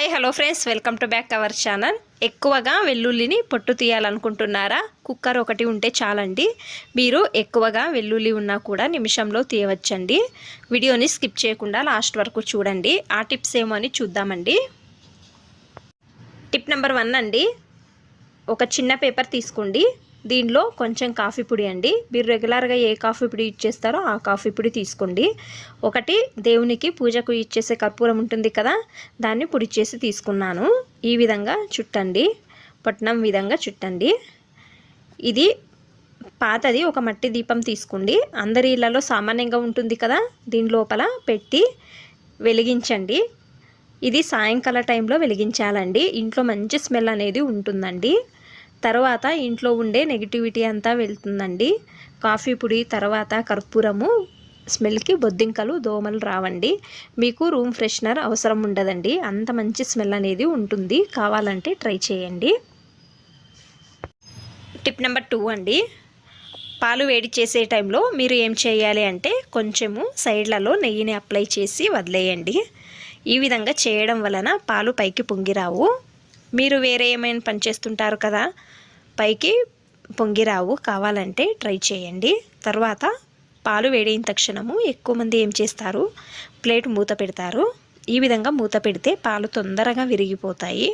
Hi hello friends. Welcome to back our channel. ఎక్కువగా వెల్లుల్లిని పొట్టు తీయాలనుకుంటున్నారా? కుక్కర్ ఒకటి ఉంటే చాలండి. మీరు ఎక్కువగా వెల్లుల్లి ఉన్నా కూడా నిమిషంలో తీయవచ్చండి. వీడియోని స్కిప్ చేయకుండా లాస్ట్ వరకు చూడండి. ఆ టిప్స్ ఏమో అని చూద్దామండి. టిప్ నెంబర్ వన్ అండి. ఒక చిన్న పేపర్ తీసుకోండి. దీనిలో కొంచెం కాఫీ పొడి అండి. మీరు రెగ్యులర్గా ఏ కాఫీ పొడి ఇచ్చేస్తారో ఆ కాఫీ పొడి తీసుకోండి. ఒకటి దేవునికి పూజకు ఇచ్చేసే కర్పూరం ఉంటుంది కదా దాన్ని పొడి చేసి తీసుకున్నాను. ఈ విధంగా చుట్టండి. పట్నం విధంగా చుట్టండి. ఇది పాతది ఒక మట్టి దీపం తీసుకోండి. అందరి ఇళ్ళలో సామాన్యంగా ఉంటుంది కదా దీని లోపల పెట్టి వెలిగించండి. ఇది సాయంకాల టైంలో వెలిగించాలండి. ఇంట్లో మంచి స్మెల్ అనేది ఉంటుందండి. తర్వాత ఇంట్లో ఉండే నెగిటివిటీ అంతా వెళ్తుందండి. కాఫీ పొడి తర్వాత కర్పూరము స్మెల్కి బొద్దింకలు దోమలు రావండి. మీకు రూమ్ ఫ్రెషనర్ అవసరం ఉండదండి. అంత మంచి స్మెల్ అనేది ఉంటుంది. కావాలంటే ట్రై చేయండి. టిప్ నెంబర్ టూ అండి. పాలు వేడి చేసే టైంలో మీరు ఏం చేయాలి అంటే కొంచెము సైడ్లలో నెయ్యిని అప్లై చేసి వదిలేయండి. ఈ విధంగా చేయడం వలన పాలు పైకి పొంగిరావు మీరు వేరే ఏమైనా పని చేస్తుంటారు కదా పైకి పొంగిరావు కావాలంటే ట్రై చేయండి. తర్వాత పాలు వేడైన తక్షణము ఎక్కువ మంది ఏం చేస్తారు? ప్లేట్ మూత పెడతారు. ఈ విధంగా మూత పెడితే పాలు తొందరగా విరిగిపోతాయి.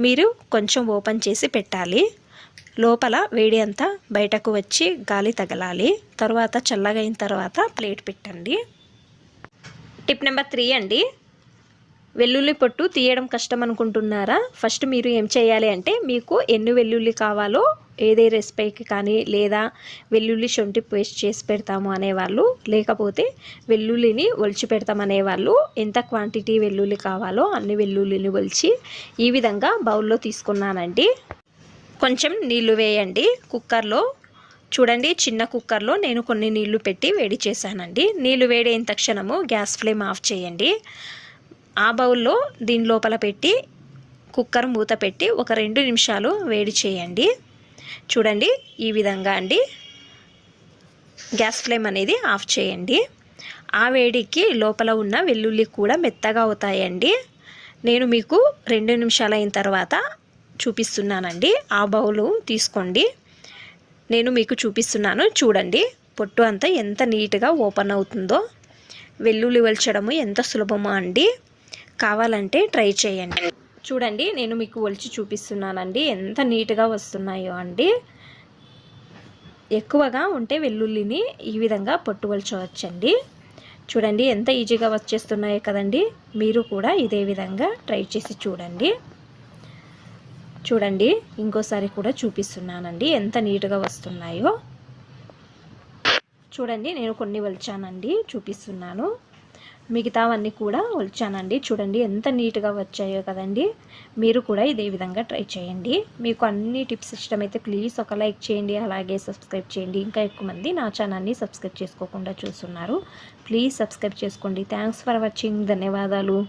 మీరు కొంచెం ఓపెన్ చేసి పెట్టాలి. లోపల వేడి అంతా బయటకు వచ్చి గాలి తగలాలి. తర్వాత చల్లగైన తర్వాత ప్లేట్ పెట్టండి. టిప్ నెంబర్ త్రీ అండి. వెల్లుల్లి పొట్టు తీయడం కష్టం అనుకుంటున్నారా ఫస్ట్ మీరు ఏం చేయాలి అంటే మీకు ఎన్ని వెల్లుల్లి కావాలో ఏదే రెసిపీకి కానీ లేదా వెల్లుల్లి శొంఠి పేస్ట్ చేసి పెడతాము అనేవాళ్ళు లేకపోతే వెల్లుల్లిని ఒలిచి పెడతాం అనేవాళ్ళు ఎంత క్వాంటిటీ వెల్లుల్లి కావాలో అన్ని వెల్లుల్లిని ఒలిచి ఈ విధంగా బౌల్లో తీసుకున్నానండి. కొంచెం నీళ్ళు వేయండి. కుక్కర్లో చూడండి చిన్న కుక్కర్లో నేను కొన్ని నీళ్ళు పెట్టి వేడి చేశానండి. నీళ్ళు వేడైన తక్షణము గ్యాస్ ఫ్లేమ్ ఆఫ్ చేయండి. ఆ బౌల్లో దీని లోపల పెట్టి కుక్కర్ మూత పెట్టి ఒక రెండు నిమిషాలు వేడి చేయండి. చూడండి ఈ విధంగా అండి. గ్యాస్ ఫ్లేమ్ అనేది ఆఫ్ చేయండి. ఆ వేడికి లోపల ఉన్న వెల్లుల్లి కూడా మెత్తగా అవుతాయండి. నేను మీకు రెండు నిమిషాలు అయిన తర్వాత చూపిస్తున్నానండి. ఆ బౌలు తీసుకోండి. నేను మీకు చూపిస్తున్నాను. చూడండి పొట్టు అంతా ఎంత నీట్గా ఓపెన్ అవుతుందో. వెల్లుల్లి వల్చడము ఎంత సులభమో అండి. కావాలంటే ట్రై చేయండి. చూడండి నేను మీకు ఒలిచి చూపిస్తున్నానండి. ఎంత నీట్గా వస్తున్నాయో అండి. ఎక్కువగా ఉంటే వెల్లుల్లిని ఈ విధంగా పట్టువలచవచ్చండి చూడండి ఎంత ఈజీగా వచ్చేస్తున్నాయో కదండి. మీరు కూడా ఇదే విధంగా ట్రై చేసి చూడండి. చూడండి ఇంకోసారి కూడా చూపిస్తున్నానండి ఎంత నీట్గా వస్తున్నాయో. చూడండి నేను కొన్ని వలిచానండి చూపిస్తున్నాను. మిగతావన్నీ కూడా వచ్చానండి. చూడండి ఎంత నీట్గా వచ్చాయో కదండి. మీరు కూడా ఇదే విధంగా ట్రై చేయండి. మీకు అన్ని టిప్స్ ఇష్టమైతే ప్లీజ్ ఒక లైక్ చేయండి అలాగే సబ్స్క్రైబ్ చేయండి. ఇంకా ఎక్కువ మంది నా ఛానల్ని సబ్స్క్రైబ్ చేసుకోకుండా చూస్తున్నారు. ప్లీజ్ సబ్స్క్రైబ్ చేసుకోండి. Thanks for watching. ధన్యవాదాలు.